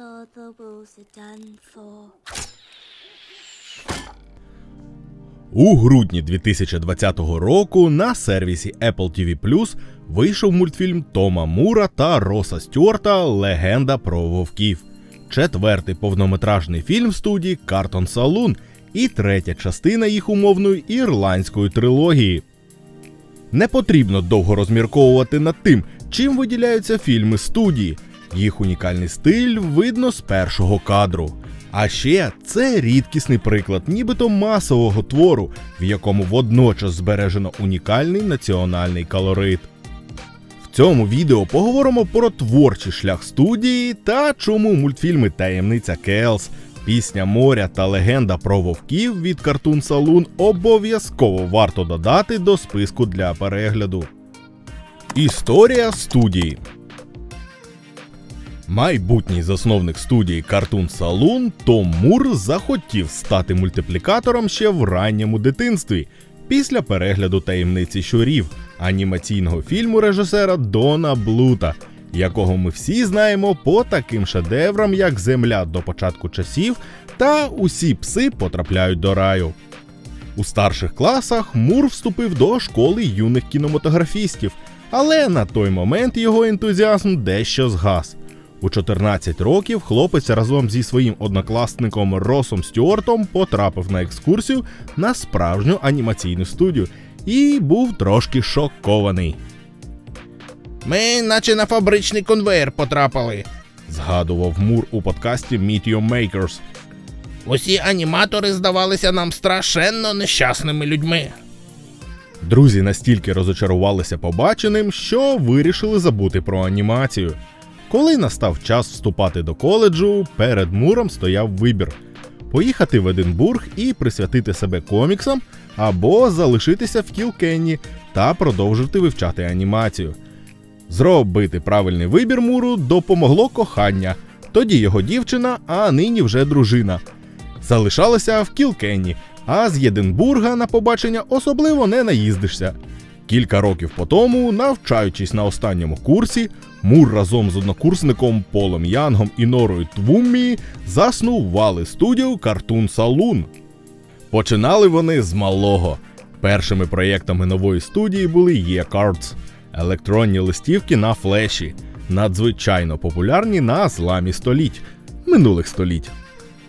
all the rules are done for. У грудні 2020 року на сервісі Apple TV Plus вийшов мультфільм Тома Мура та Роса Стюарта Легенда про вовків. Четвертий повнометражний фільм студії Cartoon Saloon і третя частина їх умовної ірландської трилогії. Не потрібно довго розмірковувати над тим, чим виділяються фільми студії. Їх унікальний стиль видно з першого кадру. А ще це рідкісний приклад нібито масового твору, в якому водночас збережено унікальний національний колорит. В цьому відео поговоримо про творчий шлях студії та чому мультфільми Таємниця Келс, Пісня моря та легенда про вовків від Cartoon Saloon обов'язково варто додати до списку для перегляду. Історія студії. Майбутній засновник студії Cartoon Saloon Том Мур захотів стати мультиплікатором ще в ранньому дитинстві після перегляду таємниці щурів анімаційного фільму режисера Дона Блута, якого ми всі знаємо по таким шедеврам, як Земля до початку часів та Усі пси потрапляють до раю. У старших класах Мур вступив до школи юних кінематографістів, але на той момент його ентузіазм дещо згас. У 14 років хлопець разом зі своїм однокласником Росом Стюартом потрапив на екскурсію на справжню анімаційну студію і був трошки шокований. Ми наче на фабричний конвейер потрапили. Згадував Мур у подкасті Meet Your Makers. Усі аніматори здавалися нам страшенно нещасними людьми. Друзі настільки розочарувалися побаченим, що вирішили забути про анімацію. Коли настав час вступати до коледжу, перед Муром стояв вибір: поїхати в Единбург і присвятити себе коміксам, або залишитися в Кілкенні та продовжити вивчати анімацію. Зробити правильний вибір Муру допомогло кохання, тоді його дівчина, а нині вже дружина. Залишалася в Кілкенні, а з Єдинбурга на побачення особливо не наїздишся. Кілька років по тому, навчаючись на останньому курсі, Мур разом з однокурсником Полом Янгом і Норою Твуммі заснували студію Cartoon Saloon. Починали вони з малого. Першими проєктами нової студії були Є-Cards – електронні листівки на флеші, надзвичайно популярні на зламі століть минулих століть.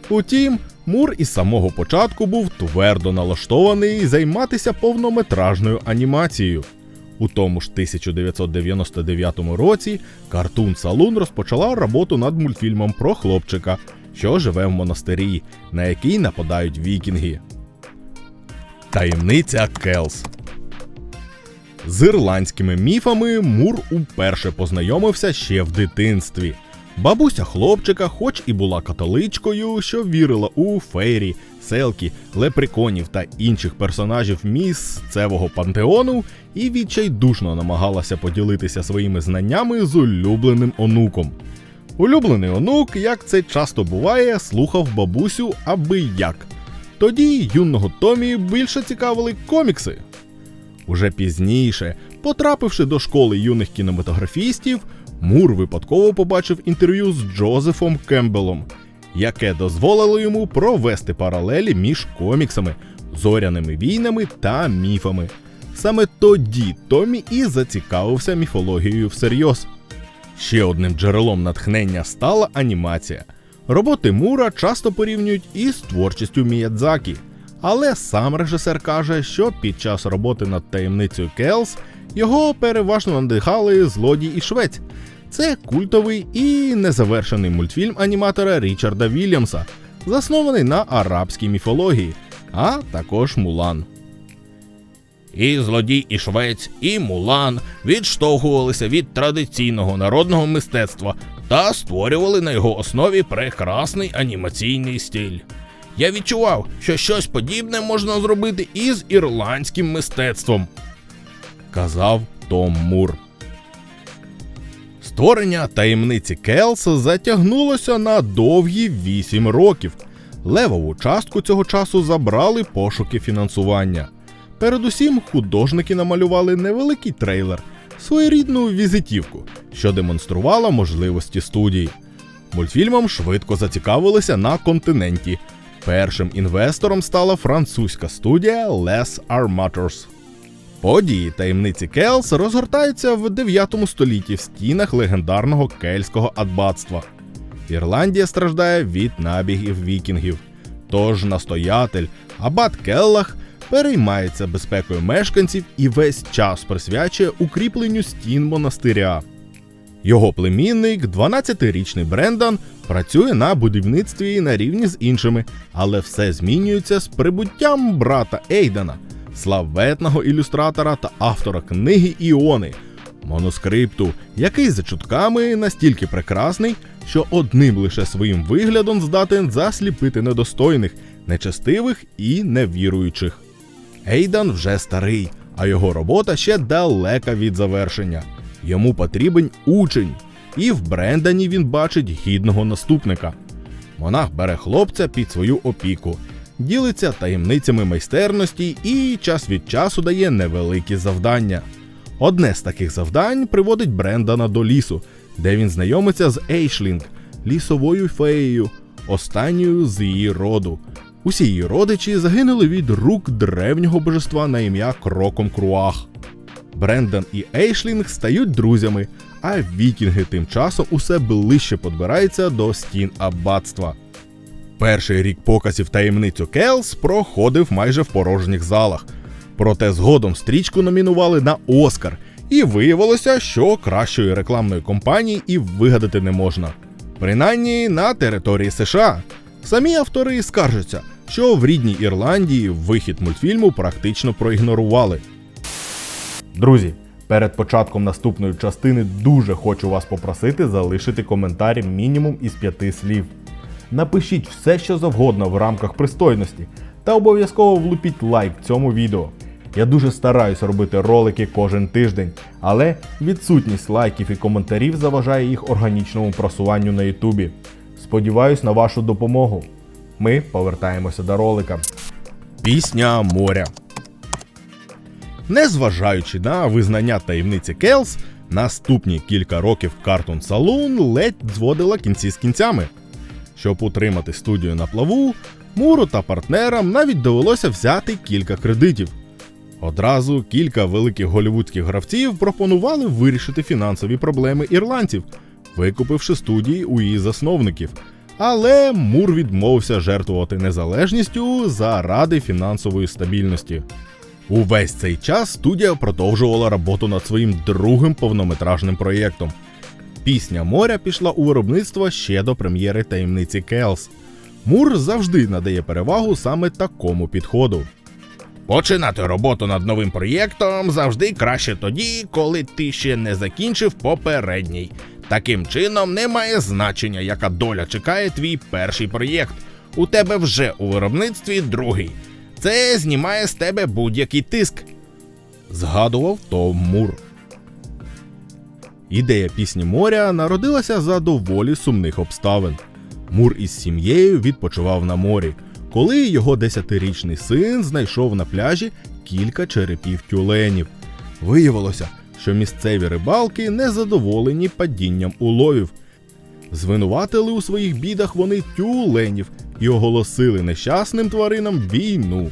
Утім, Мур із самого початку був твердо налаштований займатися повнометражною анімацією. У тому ж 1999 році Cartoon Saloon розпочала роботу над мультфільмом про хлопчика, що живе в монастирі, на який нападають вікінги. Таємниця Келс. З ірландськими міфами Мур уперше познайомився ще в дитинстві. Бабуся хлопчика, хоч і була католичкою, що вірила у фейрі, селкі, лепреконів та інших персонажів місцевого пантеону, і відчайдушно намагалася поділитися своїми знаннями з улюбленим онуком. Улюблений онук, як це часто буває, слухав бабусю аби як. Тоді юного Томі більше цікавили комікси. Уже пізніше, потрапивши до школи юних кінематографістів, Мур випадково побачив інтерв'ю з Джозефом Кембелом, яке дозволило йому провести паралелі між коміксами, зоряними війнами та міфами. Саме тоді Томі і зацікавився міфологією всерйоз. Ще одним джерелом натхнення стала анімація. Роботи Мура часто порівнюють із творчістю Міядзакі, але сам режисер каже, що під час роботи над таємницею Келс його переважно надихали злодій і швець. Це культовий і незавершений мультфільм аніматора Річарда Вільямса, заснований на арабській міфології, а також Мулан. І злодій, і швець, і мулан відштовхувалися від традиційного народного мистецтва та створювали на його основі прекрасний анімаційний стиль. Я відчував, що щось подібне можна зробити і з ірландським мистецтвом. Казав Том Мур. Створення таємниці Келс затягнулося на довгі 8 років. Левову частку цього часу забрали пошуки фінансування. Передусім, художники намалювали невеликий трейлер, своєрідну візитівку, що демонструвала можливості студії. Мультфільмом швидко зацікавилися на континенті. Першим інвестором стала французька студія Les Armators. Події таємниці Келс розгортаються в 9 столітті в стінах легендарного кельтського аббатства. Ірландія страждає від набігів вікінгів. Тож настоятель Абат Келлах переймається безпекою мешканців і весь час присвячує укріпленню стін монастиря. Його племінник, 12-річний Брендан, працює на будівництві на рівні з іншими, але все змінюється з прибуттям брата Ейдена, славетного ілюстратора та автора книги Іони, манускрипту, який за чутками настільки прекрасний, що одним лише своїм виглядом здатен засліпити недостойних, нечестивих і невіруючих. Ейдан вже старий, а його робота ще далека від завершення. Йому потрібен учень, і в Брендані він бачить гідного наступника. Монах бере хлопця під свою опіку, ділиться таємницями майстерності і час від часу дає невеликі завдання. Одне з таких завдань приводить Брендана до лісу, де він знайомиться з Ейшлінг, лісовою феєю, останньою з її роду. Усі її родичі загинули від рук древнього божества на ім'я Кроком Круах. Брендан і Ейшлінг стають друзями, а вікінги тим часом усе ближче подбираються до стін аббатства. Перший рік показів таємницю Келс проходив майже в порожніх залах. Проте згодом стрічку номінували на Оскар, і виявилося, що кращої рекламної кампанії і вигадати не можна. Принаймні на території США. Самі автори скаржаться, що в рідній Ірландії вихід мультфільму практично проігнорували. Друзі, перед початком наступної частини дуже хочу вас попросити залишити коментар мінімум із п'яти слів. Напишіть все, що завгодно в рамках пристойності, та обов'язково влупіть лайк цьому відео. Я дуже стараюсь робити ролики кожен тиждень, але відсутність лайків і коментарів заважає їх органічному просуванню на Ютубі. Сподіваюсь на вашу допомогу. Ми повертаємося до ролика. Пісня моря. Незважаючи на визнання таємниці Келс, наступні кілька років Cartoon Saloon ледь зводила кінці з кінцями. Щоб утримати студію на плаву, Муру та партнерам навіть довелося взяти кілька кредитів. Одразу кілька великих голівудських гравців пропонували вирішити фінансові проблеми ірландців, викупивши студії у її засновників. Але Мур відмовився жертвувати незалежністю заради фінансової стабільності. Увесь цей час студія продовжувала роботу над своїм другим повнометражним проєктом. Пісня моря пішла у виробництво ще до прем'єри таємниці Келс. Мур завжди надає перевагу саме такому підходу. Починати роботу над новим проєктом завжди краще тоді, коли ти ще не закінчив попередній. Таким чином, немає значення, яка доля чекає твій перший проєкт. У тебе вже у виробництві другий. Це знімає з тебе будь-який тиск. Згадував Том Мур. Ідея пісні моря народилася за доволі сумних обставин. Мур із сім'єю відпочивав на морі, коли його десятирічний син знайшов на пляжі кілька черепів тюленів. Виявилося, що місцеві рибалки незадоволені падінням уловів. Звинуватили у своїх бідах вони тюленів і оголосили нещасним тваринам війну.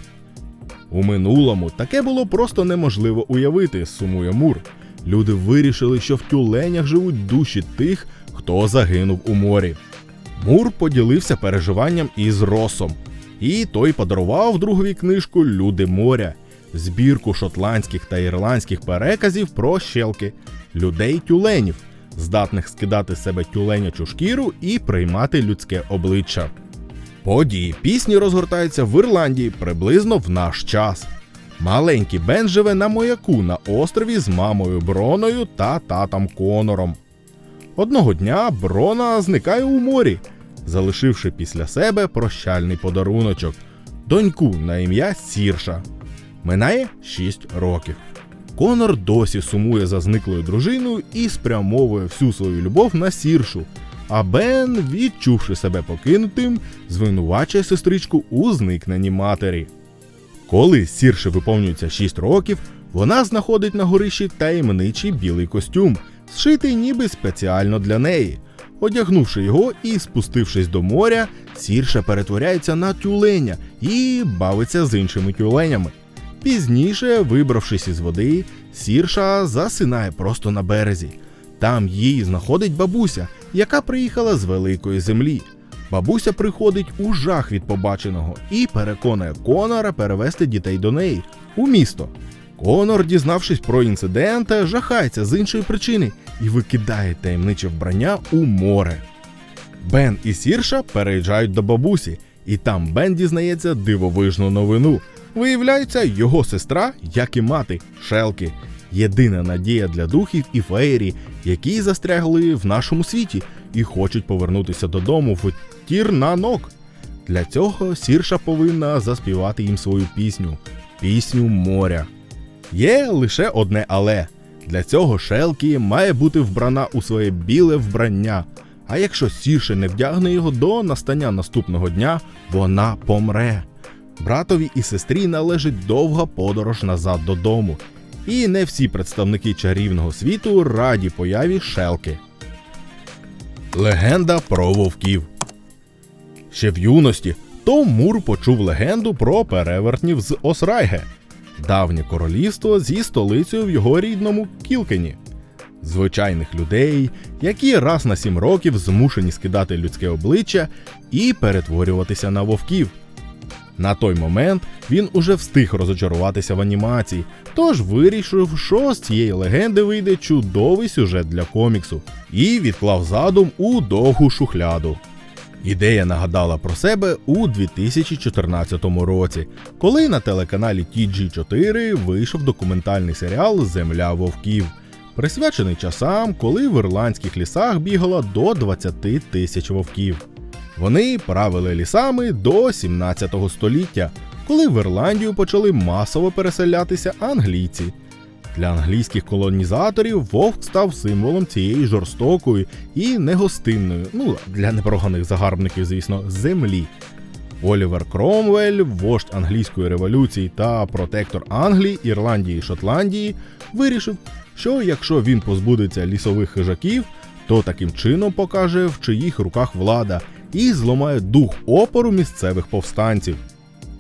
У минулому таке було просто неможливо уявити, сумує Мур. Люди вирішили, що в тюленях живуть душі тих, хто загинув у морі. Мур поділився переживанням із Росом, і той подарував другові книжку Люди моря, збірку шотландських та ірландських переказів про щелки, людей тюленів, здатних скидати з себе тюленячу шкіру і приймати людське обличчя. Події пісні розгортаються в Ірландії приблизно в наш час. Маленький Бен живе на маяку на острові з мамою Броною та татом Конором. Одного дня Брона зникає у морі, залишивши після себе прощальний подаруночок доньку на ім'я Сірша. Минає 6 років. Конор досі сумує за зниклою дружиною і спрямовує всю свою любов на Сіршу. А Бен, відчувши себе покинутим, звинувачує сестричку у зникненні матері. Коли Сірші виповнюється 6 років, вона знаходить на горищі таємничий білий костюм, зшитий ніби спеціально для неї. Одягнувши його і спустившись до моря, сірша перетворяється на тюленя і бавиться з іншими тюленями. Пізніше, вибравшись із води, сірша засинає просто на березі. Там її знаходить бабуся, яка приїхала з великої землі. Бабуся приходить у жах від побаченого і переконує Конора перевести дітей до неї у місто. Конор, дізнавшись про інцидент, жахається з іншої причини і викидає таємниче вбрання у море. Бен і Сірша переїжджають до бабусі, і там Бен дізнається дивовижну новину. Виявляється, його сестра, як і мати, Шелки, єдина надія для духів і феєрі, які застрягли в нашому світі і хочуть повернутися додому в Тірнанок. Для цього Сірша повинна заспівати їм свою пісню пісню моря. Є лише одне але. Для цього Шелкі має бути вбрана у своє біле вбрання. А якщо Сірше не вдягне його до настання наступного дня, вона помре. Братові і сестрі належить довга подорож назад додому. І не всі представники чарівного світу раді появі Шелки. Легенда про вовків. Ще в юності Том Мур почув легенду про перевертнів з Осрайге, давнє королівство зі столицею в його рідному Кілкені. Звичайних людей, які раз на сім років змушені скидати людське обличчя і перетворюватися на вовків. На той момент він уже встиг розочаруватися в анімації, тож вирішив, що з цієї легенди вийде чудовий сюжет для коміксу, і відклав задум у довгу шухляду. Ідея нагадала про себе у 2014 році, коли на телеканалі TG4 вийшов документальний серіал Земля вовків, присвячений часам, коли в ірландських лісах бігало до 20 тисяч вовків. Вони правили лісами до 17 століття, коли в Ірландію почали масово переселятися англійці. Для англійських колонізаторів вовк став символом цієї жорстокої і негостинної, ну для непроганих загарбників, звісно, землі. Олівер Кромвель, вождь англійської революції та протектор Англії, Ірландії і Шотландії, вирішив, що якщо він позбудеться лісових хижаків, то таким чином покаже, в чиїх руках влада, і зламає дух опору місцевих повстанців.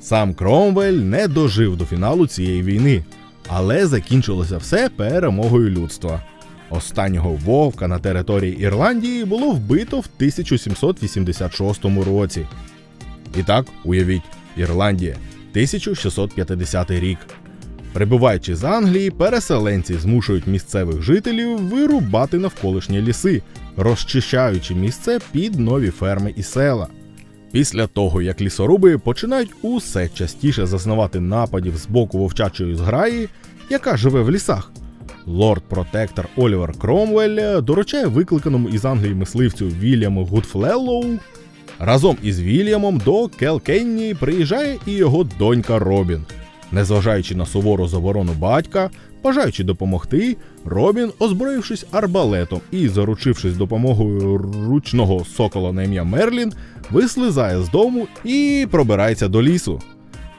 Сам Кромвель не дожив до фіналу цієї війни, але закінчилося все перемогою людства. Останнього вовка на території Ірландії було вбито в 1786 році. І так, уявіть, Ірландія, 1650 рік. Прибуваючи з Англії, переселенці змушують місцевих жителів вирубати навколишні ліси, розчищаючи місце під нові ферми і села. Після того, як лісоруби починають усе частіше зазнавати нападів з боку вовчачої зграї, яка живе в лісах, лорд-протектор Олівер Кромвель доручає викликаному із Англії мисливцю Вільяму Гудфлеллоу Разом із Вільямом до Келкенні приїжджає і його донька Робін. Незважаючи на сувору заборону батька, бажаючи допомогти, Робін, озброївшись арбалетом і заручившись допомогою ручного сокола на ім'я Мерлін, вислизає з дому і пробирається до лісу.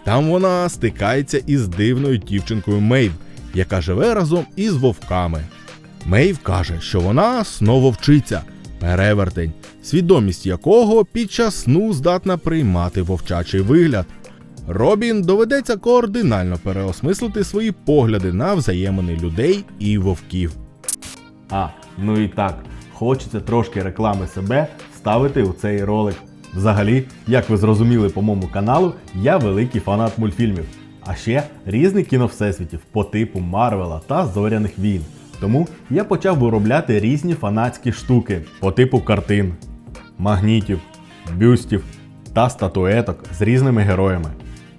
Там вона стикається із дивною дівчинкою Мейв, яка живе разом із вовками. Мейв каже, що вона знову вчиться, перевертень, свідомість якого під час сну здатна приймати вовчачий вигляд. Робін доведеться координально переосмислити свої погляди на взаємини людей і вовків. А, ну і так, хочеться трошки реклами себе вставити у цей ролик. Взагалі, як ви зрозуміли по моєму каналу, я великий фанат мультфільмів, а ще різних кіновсесвітів по типу Марвела та Зоряних війн. Тому я почав виробляти різні фанатські штуки по типу картин, магнітів, бюстів та статуеток з різними героями.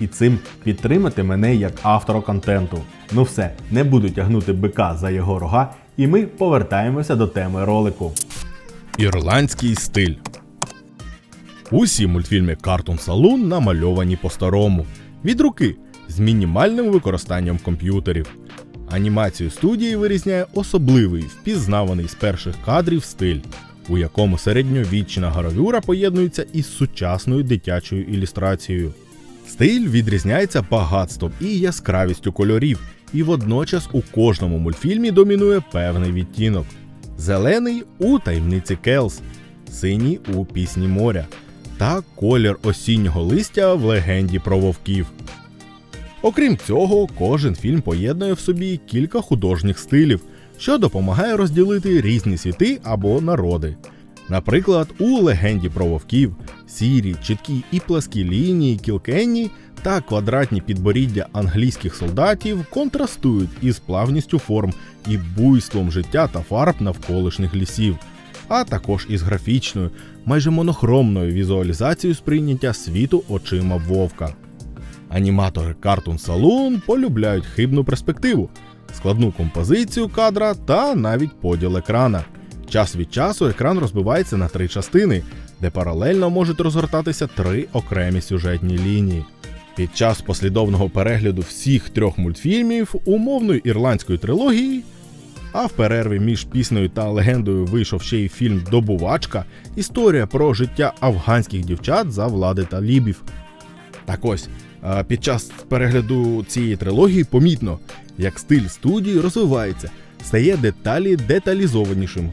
І цим підтримати мене як автора контенту. Ну все, не буду тягнути бика за його рога, і ми повертаємося до теми ролику. Ірландський стиль. Усі мультфільми Cartoon Saloon намальовані по-старому, від руки з мінімальним використанням комп'ютерів. Анімацію студії вирізняє особливий, впізнаваний з перших кадрів стиль, у якому середньовічна гравюра поєднується із сучасною дитячою ілюстрацією. Стиль відрізняється багатством і яскравістю кольорів, і водночас у кожному мультфільмі домінує певний відтінок: зелений у таємниці Келс, синій у пісні моря та колір осіннього листя в легенді про вовків. Окрім цього, кожен фільм поєднує в собі кілька художніх стилів, що допомагає розділити різні світи або народи. Наприклад, у легенді про вовків сірі, чіткі і пласкі лінії кілкенні та квадратні підборіддя англійських солдатів контрастують із плавністю форм і буйством життя та фарб навколишніх лісів, а також із графічною, майже монохромною візуалізацією сприйняття світу очима вовка. Аніматори Cartoon Saloon полюбляють хибну перспективу, складну композицію кадра та навіть поділ екрана. Час від часу екран розбивається на три частини, де паралельно можуть розгортатися три окремі сюжетні лінії. Під час послідовного перегляду всіх трьох мультфільмів умовної ірландської трилогії, а в перерві між піснею та легендою вийшов ще й фільм Добувачка історія про життя афганських дівчат за влади талібів. Так ось, під час перегляду цієї трилогії помітно, як стиль студії розвивається, стає деталі деталізованішим.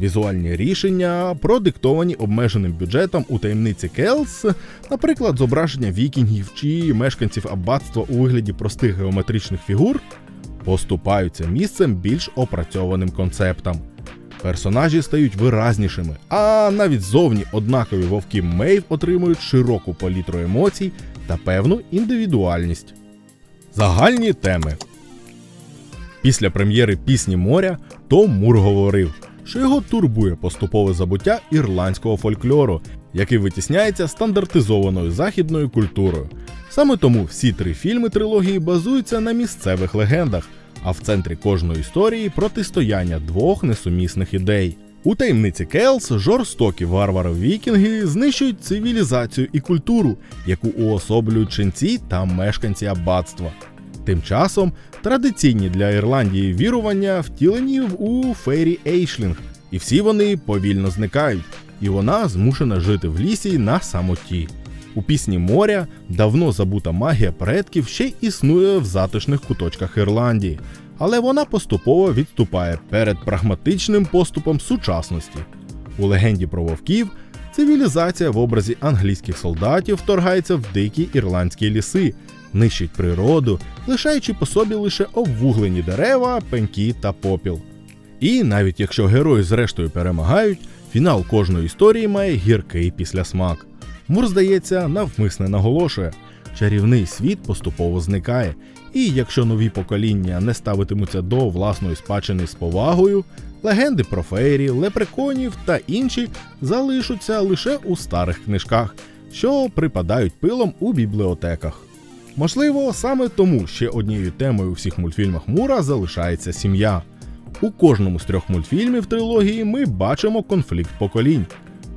Візуальні рішення продиктовані обмеженим бюджетом у таємниці Келс, наприклад, зображення вікінгів чи мешканців аббатства у вигляді простих геометричних фігур, поступаються місцем більш опрацьованим концептам. Персонажі стають виразнішими, а навіть зовні однакові вовки Мейв отримують широку палітру емоцій та певну індивідуальність. Загальні теми Після прем'єри пісні моря Том Мур говорив, що його турбує поступове забуття ірландського фольклору, який витісняється стандартизованою західною культурою. Саме тому всі три фільми трилогії базуються на місцевих легендах, а в центрі кожної історії протистояння двох несумісних ідей. У таємниці Келс жорстокі варвари-вікінги знищують цивілізацію і культуру, яку уособлюють ченці та мешканці аббатства. Тим часом традиційні для Ірландії вірування втілені у Фейрі Ейшлінг, і всі вони повільно зникають, і вона змушена жити в лісі на самоті. У пісні моря давно забута магія предків ще існує в затишних куточках Ірландії, але вона поступово відступає перед прагматичним поступом сучасності. У легенді про вовків цивілізація в образі англійських солдатів вторгається в дикі ірландські ліси, нищить природу, лишаючи по собі лише обвуглені дерева, пеньки та попіл. І навіть якщо герої зрештою перемагають, фінал кожної історії має гіркий післясмак. Мур, здається, навмисне наголошує, чарівний світ поступово зникає, і якщо нові покоління не ставитимуться до власної спадщини з повагою, легенди про фейрі, лепреконів та інші залишаться лише у старих книжках, що припадають пилом у бібліотеках. Можливо, саме тому ще однією темою у всіх мультфільмах Мура залишається сім'я. У кожному з трьох мультфільмів трилогії ми бачимо конфлікт поколінь.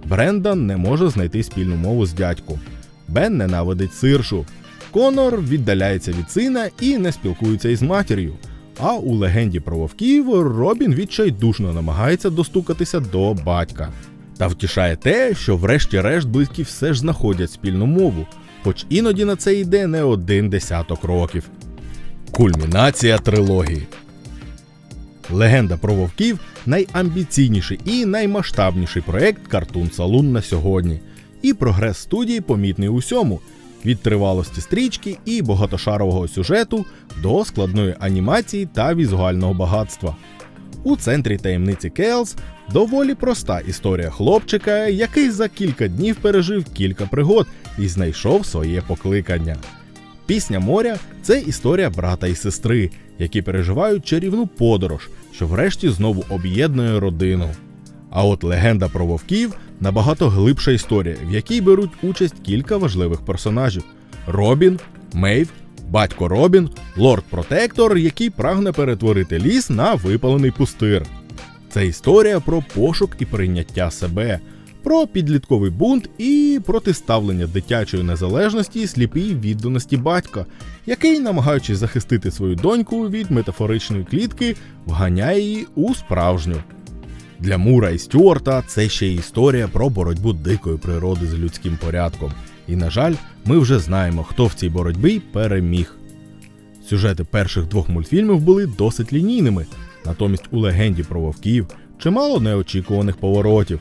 Брендан не може знайти спільну мову з дядьком. Бен ненавидить сиршу. Конор віддаляється від сина і не спілкується із матір'ю. А у легенді про вовків Робін відчайдушно намагається достукатися до батька. Та втішає те, що врешті-решт близькі все ж знаходять спільну мову, хоч іноді на це йде не один десяток років. Кульмінація трилогії. Легенда про вовків найамбіційніший і наймасштабніший проект Cartoon Saloon на сьогодні. І прогрес студії помітний у всьому: від тривалості стрічки і багатошарового сюжету до складної анімації та візуального багатства. У центрі таємниці Келс доволі проста історія хлопчика, який за кілька днів пережив кілька пригод і знайшов своє покликання. Пісня моря це історія брата і сестри, які переживають чарівну подорож, що врешті знову об'єднує родину. А от легенда про вовків набагато глибша історія, в якій беруть участь кілька важливих персонажів: Робін, Мейв, батько Робін, лорд Протектор, який прагне перетворити ліс на випалений пустир. Це історія про пошук і прийняття себе, про підлітковий бунт і протиставлення дитячої незалежності сліпій відданості батька, який, намагаючись захистити свою доньку від метафоричної клітки, вганяє її у справжню. Для Мура і Стюарта це ще й історія про боротьбу дикої природи з людським порядком. І, на жаль, ми вже знаємо, хто в цій боротьбі переміг. Сюжети перших двох мультфільмів були досить лінійними, натомість у легенді про вовків чимало неочікуваних поворотів.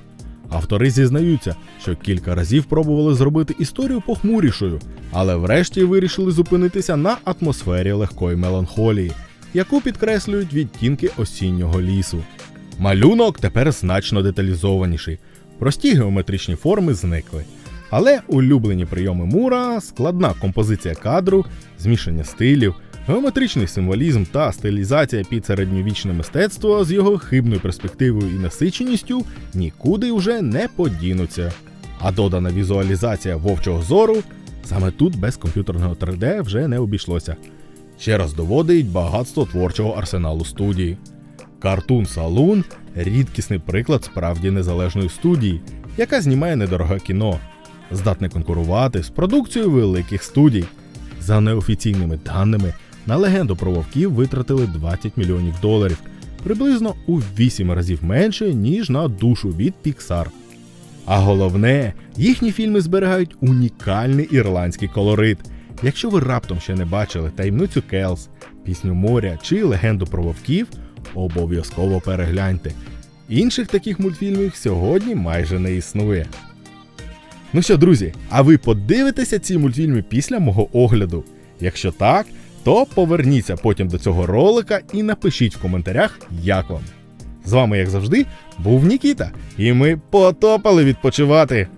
Автори зізнаються, що кілька разів пробували зробити історію похмурішою, але врешті вирішили зупинитися на атмосфері легкої меланхолії, яку підкреслюють відтінки осіннього лісу. Малюнок тепер значно деталізованіший. Прості геометричні форми зникли. Але улюблені прийоми Мура, складна композиція кадру, змішання стилів, геометричний символізм та стилізація під середньовічне мистецтво з його хибною перспективою і насиченістю нікуди вже не подінуться. А додана візуалізація вовчого зору саме тут без комп'ютерного 3D вже не обійшлося. Ще раз доводить багатство творчого арсеналу студії. Cartoon Saloon – рідкісний приклад справді незалежної студії, яка знімає недороге кіно, здатне конкурувати з продукцією великих студій. За неофіційними даними, на легенду про вовків витратили 20 мільйонів доларів, приблизно у 8 разів менше, ніж на душу від Pixar. А головне, їхні фільми зберігають унікальний ірландський колорит. Якщо ви раптом ще не бачили таємницю Келс, пісню моря чи легенду про вовків, обов'язково перегляньте. Інших таких мультфільмів сьогодні майже не існує. Ну що, друзі, а ви подивитеся ці мультфільми після мого огляду? Якщо так, то поверніться потім до цього ролика і напишіть в коментарях, як вам. З вами, як завжди, був Нікіта, і ми потопали відпочивати.